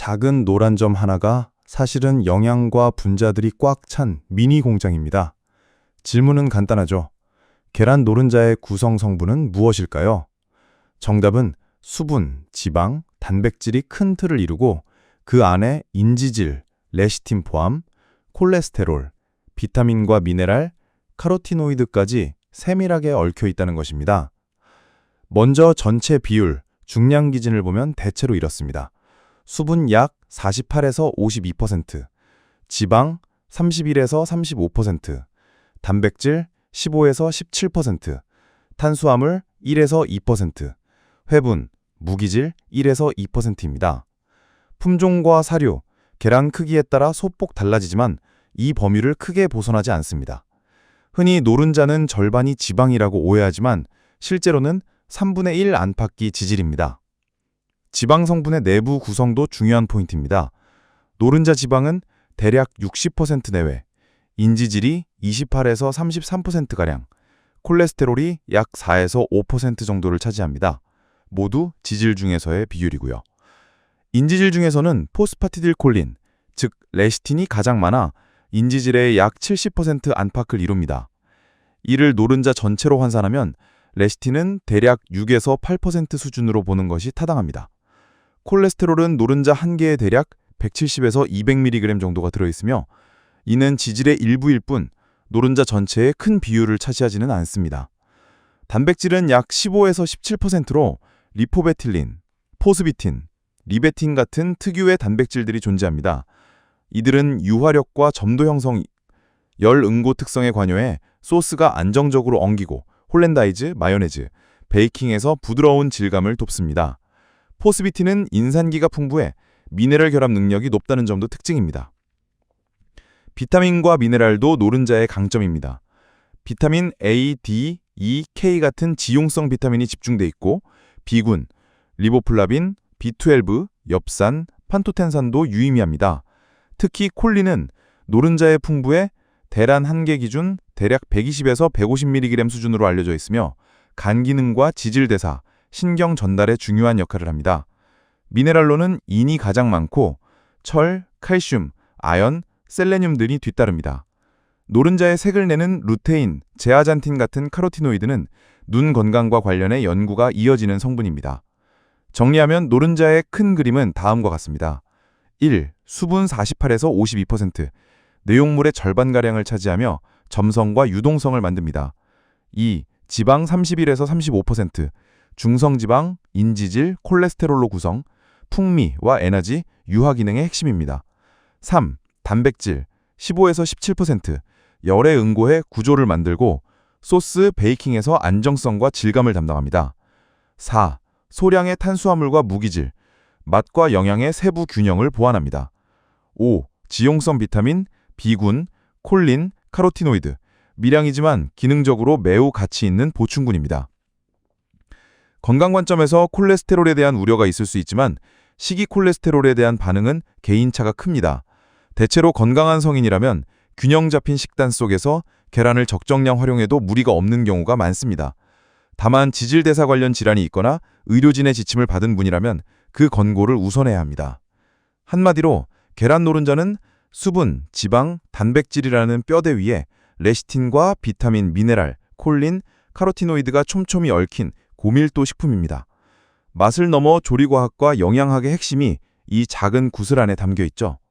작은 노란 점 하나가 사실은 영양과 분자들이 꽉 찬 미니 공장입니다. 질문은 간단하죠. 계란 노른자의 구성 성분은 무엇일까요? 정답은 수분, 지방, 단백질이 큰 틀을 이루고 그 안에 인지질, 레시틴 포함, 콜레스테롤, 비타민과 미네랄, 카로티노이드까지 세밀하게 얽혀 있다는 것입니다. 먼저 전체 비율, 중량 기준을 보면 대체로 이렇습니다. 수분 약 48에서 52%, 지방 31에서 35%, 단백질 15에서 17%, 탄수화물 1에서 2%, 회분, 무기질 1에서 2%입니다. 품종과 사료, 계란 크기에 따라 소폭 달라지지만 이 범위를 크게 벗어나지 않습니다. 흔히 노른자는 절반이 지방이라고 오해하지만 실제로는 3분의 1 안팎이 지질입니다. 지방 성분의 내부 구성도 중요한 포인트입니다. 노른자 지방은 대략 60% 내외, 인지질이 28에서 33%가량, 콜레스테롤이 약 4에서 5% 정도를 차지합니다. 모두 지질 중에서의 비율이고요. 인지질 중에서는 포스파티딜콜린, 즉 레시틴이 가장 많아 인지질의 약 70% 안팎을 이룹니다. 이를 노른자 전체로 환산하면 레시틴은 대략 6에서 8% 수준으로 보는 것이 타당합니다. 콜레스테롤은 노른자 한 개에 대략 170에서 200mg 정도가 들어있으며 이는 지질의 일부일 뿐 노른자 전체의 큰 비율을 차지하지는 않습니다. 단백질은 약 15에서 17%로 리포베틸린, 포스비틴, 리베틴 같은 특유의 단백질들이 존재합니다. 이들은 유화력과 점도 형성, 열 응고 특성에 관여해 소스가 안정적으로 엉기고 홀랜다이즈, 마요네즈, 베이킹에서 부드러운 질감을 돕습니다. 포스비틴은 인산기가 풍부해 미네랄 결합 능력이 높다는 점도 특징입니다. 비타민과 미네랄도 노른자의 강점입니다. 비타민 A, D, E, K 같은 지용성 비타민이 집중돼 있고 비군, 리보플라빈, B12, 엽산, 판토텐산도 유의미합니다. 특히 콜린은 노른자의 풍부에 대란 한 개 기준 대략 120에서 150mg 수준으로 알려져 있으며 간 기능과 지질 대사, 신경 전달에 중요한 역할을 합니다. 미네랄로는 인이 가장 많고 철, 칼슘, 아연, 셀레늄 등이 뒤따릅니다. 노른자의 색을 내는 루테인, 제아잔틴 같은 카로티노이드는 눈 건강과 관련해 연구가 이어지는 성분입니다. 정리하면 노른자의 큰 그림은 다음과 같습니다. 1. 수분 48에서 52%, 내용물의 절반가량을 차지하며 점성과 유동성을 만듭니다. 2. 지방 31에서 35%, 중성지방, 인지질, 콜레스테롤로 구성, 풍미와 에너지, 유화 기능의 핵심입니다. 3. 단백질 15에서 17%, 열에 응고해 구조를 만들고 소스, 베이킹에서 안정성과 질감을 담당합니다. 4. 소량의 탄수화물과 무기질, 맛과 영양의 세부 균형을 보완합니다. 5. 지용성 비타민, 비군, 콜린, 카로티노이드, 미량이지만 기능적으로 매우 가치 있는 보충군입니다. 건강 관점에서 콜레스테롤에 대한 우려가 있을 수 있지만 식이 콜레스테롤에 대한 반응은 개인차가 큽니다. 대체로 건강한 성인이라면 균형 잡힌 식단 속에서 계란을 적정량 활용해도 무리가 없는 경우가 많습니다. 다만 지질대사 관련 질환이 있거나 의료진의 지침을 받은 분이라면 그 권고를 우선해야 합니다. 한마디로 계란 노른자는 수분, 지방, 단백질이라는 뼈대 위에 레시틴과 비타민, 미네랄, 콜린, 카로티노이드가 촘촘히 얽힌 고밀도 식품입니다. 맛을 넘어 조리과학과 영양학의 핵심이 이 작은 구슬 안에 담겨 있죠.